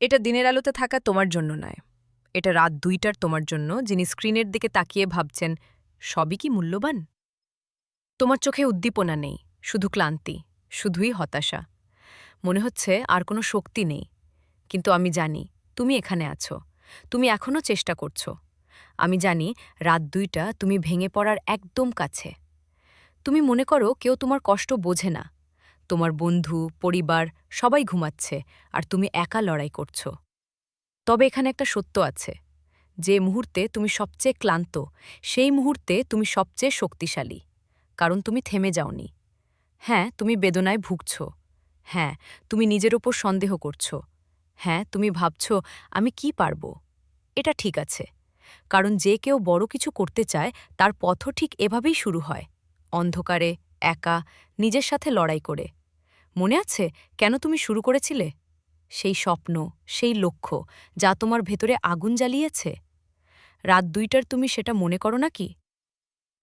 এটা দিনের আলোতে থাকা তোমার জন্য নয়। এটা রাত দুইটার তোমার জন্য, যিনি স্ক্রিনের দিকে তাকিয়ে ভাবছেন, সবই কি মূল্যবান? তোমার চোখে উদ্দীপনা নেই, শুধু ক্লান্তি, শুধুই হতাশা। মনে হচ্ছে আর কোনো শক্তি নেই। কিন্তু আমি জানি, তুমি এখানে আছো। তুমি এখনও চেষ্টা করছ। আমি জানি, রাত দুইটা তুমি ভেঙে পড়ার একদম কাছে। তুমি মনে করো কেউ তোমার কষ্ট বোঝে না। তোমার বন্ধু, পরিবার, সবাই ঘুমাচ্ছে আর তুমি একা লড়াই করছ। তবে এখানে একটা সত্য আছে। যে মুহূর্তে তুমি সবচেয়ে ক্লান্ত, সেই মুহূর্তে তুমি সবচেয়ে শক্তিশালী। কারণ তুমি থেমে যাওনি। হ্যাঁ তুমি বেদনায় ভুগছ। হ্যাঁ তুমি নিজের ওপর সন্দেহ করছ। হ্যাঁ তুমি ভাবছ, আমি কি পারব? এটা ঠিক আছে। কারণ যে কেউ বড় কিছু করতে চায়, তার পথও ঠিক এভাবেই শুরু হয়। অন্ধকারে, একা, নিজের সাথে লড়াই করে। মনে আছে? কেন তুমি শুরু করেছিলে? সেই স্বপ্ন, সেই লক্ষ্য, যা তোমার ভেতরে আগুন জ্বালিয়েছে? রাত দুইটার তুমি সেটা মনে করো না কি?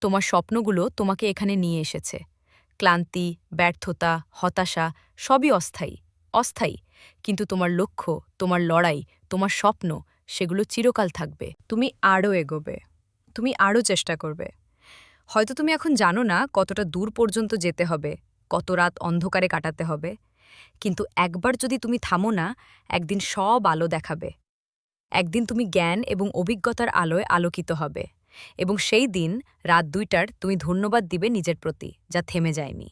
তোমার স্বপ্নগুলো তোমাকে এখানে নিয়ে এসেছে। ক্লান্তি, ব্যর্থতা, হতাশা, সবই অস্থায়ী অস্থায়ী। কিন্তু তোমার লক্ষ্য, তোমার লড়াই, তোমার স্বপ্ন, সেগুলো চিরকাল থাকবে। তুমি আরও এগোবে। তুমি আরও চেষ্টা করবে। হয়তো তুমি এখন জানো না কতটা দূর পর্যন্ত যেতে হবে। কত রাত অন্ধকারে কাটাতে হবে। কিন্তু একবার যদি তুমি থামো না, একদিন সব আলো দেখাবে। একদিন তুমি জ্ঞান এবং অভিজ্ঞতার আলোয় আলোকিত হবে। এবং সেই দিন রাত দুইটার তুমি ধন্যবাদ দিবে নিজের প্রতি, যা থেমে যায়নি।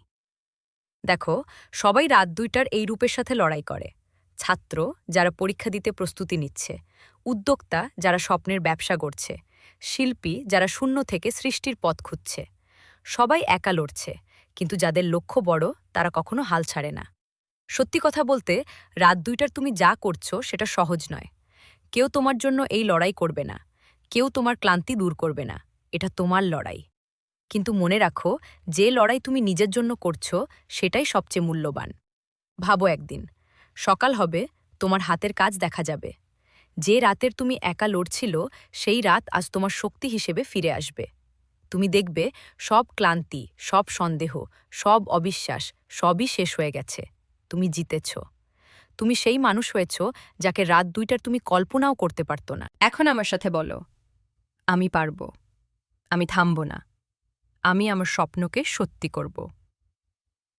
দেখো, সবাই রাত দুইটার এই রূপের সাথে লড়াই করে। ছাত্র যারা পরীক্ষা দিতে প্রস্তুতি নিচ্ছে। উদ্যোক্তা যারা স্বপ্নের ব্যবসা করছে শিল্পী যারা শূন্য থেকে সৃষ্টির পথ খুঁজছে। সবাই একা লড়ছে। কিন্তু যাদের লক্ষ্য বড়, তারা কখনো হাল ছাড়ে না। সত্যি কথা বলতে, রাত দুইটার তুমি যা করছ, সেটা সহজ নয়। কেউ তোমার জন্য এই লড়াই করবে না। কেউ তোমার ক্লান্তি দূর করবে না। এটা তোমার লড়াই। কিন্তু মনে রাখো, যে লড়াই তুমি নিজের জন্য করছ, সেটাই সবচেয়ে মূল্যবান। ভাবো একদিন, সকাল হবে, তোমার হাতের কাজ দেখা যাবে। যে রাতের তুমি একা লড়ছিল, সেই রাত আজ তোমার শক্তি হিসেবে ফিরে আসবে। তুমি দেখবে সব ক্লান্তি, সব সন্দেহ, সব অবিশ্বাস, সবই শেষ হয়ে গেছে। তুমি জিতেছ। তুমি সেই মানুষ হয়েছ যাকে রাত দুইটার তুমি কল্পনাও করতে পারত না। এখন আমার সাথে বলো, আমি পারব, আমি থামব না, আমি আমার স্বপ্নকে সত্যি করব।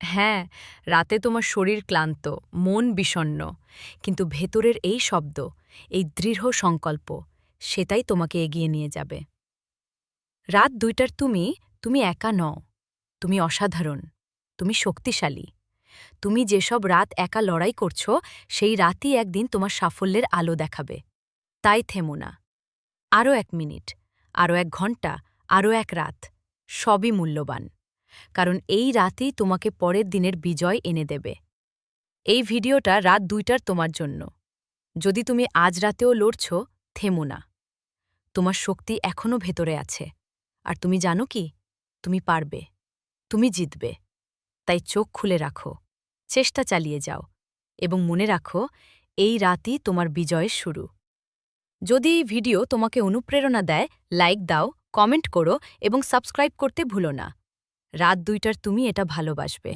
হ্যাঁ রাতে তোমার শরীর ক্লান্ত, মন বিষণ্ন কিন্তু ভেতরের এই শব্দ, এই দৃঢ় সংকল্প, সেটাই তোমাকে এগিয়ে নিয়ে যাবে। রাত দুইটার তুমি তুমি একা নও। তুমি অসাধারণ, তুমি শক্তিশালী। তুমি যেসব রাত একা লড়াই করছ, সেই রাতই একদিন তোমার সাফল্যের আলো দেখাবে। তাই থেমো না। আরও এক মিনিট আরও এক ঘণ্টা আরও এক রাত, সবই মূল্যবান। কারণ এই রাতেই তোমাকে পরের দিনের বিজয় এনে দেবে। এই ভিডিওটা রাত দুইটার তোমার জন্য। যদি তুমি আজ রাতেও লড়ছ, থেমো না। তোমার শক্তি এখনও ভেতরে আছে। আর তুমি জানো কি? তুমি পারবে। তুমি জিতবে। তাই চোখ খুলে রাখো। চেষ্টা চালিয়ে যাও। এবং মনে রাখো, এই রাতই তোমার বিজয়ের শুরু। যদি এই ভিডিও তোমাকে অনুপ্রেরণা দেয়, লাইক দাও, কমেন্ট করো এবং সাবস্ক্রাইব করতে ভুলো না। রাত দুইটার তুমি এটা ভালোবাসবে।